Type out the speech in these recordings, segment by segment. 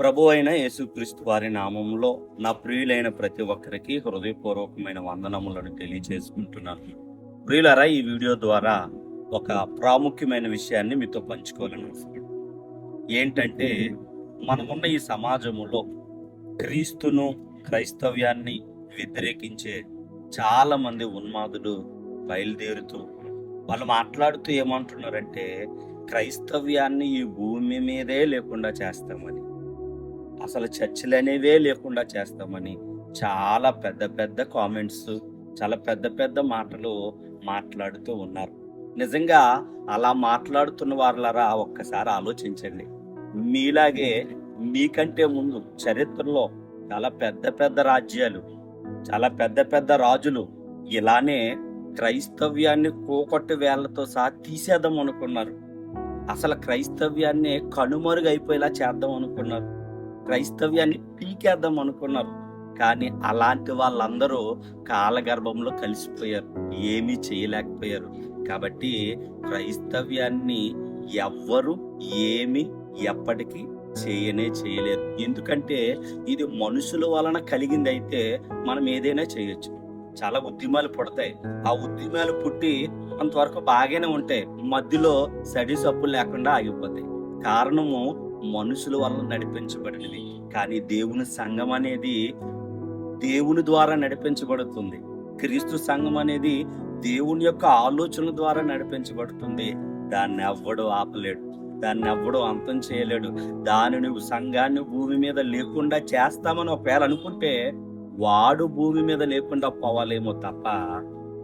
ప్రభు అయిన యేసుక్రీస్తు వారి నామంలో నా ప్రియులైన ప్రతి ఒక్కరికి హృదయపూర్వకమైన వందనములను తెలియజేసుకుంటున్నాను. ప్రియులరా ఈ వీడియో ద్వారా ఒక ప్రాముఖ్యమైన విషయాన్ని మీతో పంచుకోవాలని ఏంటంటే మనమున్న ఈ సమాజంలో క్రీస్తును క్రైస్తవ్యాన్ని వ్యతిరేకించే చాలామంది ఉన్మాదులు బయలుదేరుతూ వాళ్ళు మాట్లాడుతూ ఏమంటున్నారంటే క్రైస్తవ్యాన్ని ఈ భూమి మీదే లేకుండా చేస్తామని. అసలు చర్చలు అనేవే లేకుండా చేస్తామని చాలా పెద్ద పెద్ద కామెంట్స్ చాలా పెద్ద పెద్ద మాటలు మాట్లాడుతూ ఉన్నారు. నిజంగా అలా మాట్లాడుతున్న వాళ్ళరా ఒక్కసారి ఆలోచించండి. మీలాగే మీకంటే ముందు చరిత్రలో చాలా పెద్ద పెద్ద రాజ్యాలు చాలా పెద్ద పెద్ద రాజులు ఇలానే క్రైస్తవ్యాన్ని కోకొట్టు వేళ్ళతో సహా తీసేద్దాం అనుకున్నారు. అసలు క్రైస్తవ్యాన్ని కనుమరుగైపోయేలా చేద్దాం అనుకున్నారు. క్రైస్తవ్యాన్ని పీకేద్దాం అనుకున్నారు. కానీ అలాంటి వాళ్ళందరూ కాలగర్భంలో కలిసిపోయారు. ఏమీ చేయలేకపోయారు. కాబట్టి క్రైస్తవ్యాన్ని ఎవ్వరు ఏమి ఎప్పటికీ చేయనే చేయలేరు. ఎందుకంటే ఇది మనుషుల వలన కలిగింది అయితే మనం ఏదైనా చేయొచ్చు. చాలా ఉద్యమాలు పుడతాయి. ఆ ఉద్యమాలు పుట్టి కొంతవరకు బాగానే ఉంటాయి. మధ్యలో సడి సప్పులు లేకుండా ఆగిపోతాయి. కారణము మనుషుల వల్ల నడిపించబడినది కానీ దేవుని సంఘం అనేది దేవుని ద్వారా నడిపించబడుతుంది. క్రీస్తు సంఘం అనేది దేవుని యొక్క ఆలోచన ద్వారా నడిపించబడుతుంది. దాన్ని ఎవ్వడు ఆపలేడు. దాన్ని ఎవ్వడు అంతం చేయలేడు. దానిని సంఘాన్ని భూమి మీద లేకుండా చేస్తామని ఒకవేళ అనుకుంటే వాడు భూమి మీద లేకుండా పోవాలేమో తప్ప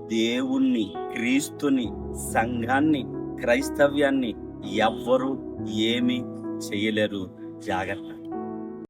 దేవుణ్ణి క్రీస్తుని సంఘాన్ని క్రైస్తవ్యాన్ని ఎవ్వరు ఏమి చేయలేరు. జాగ్రత్త.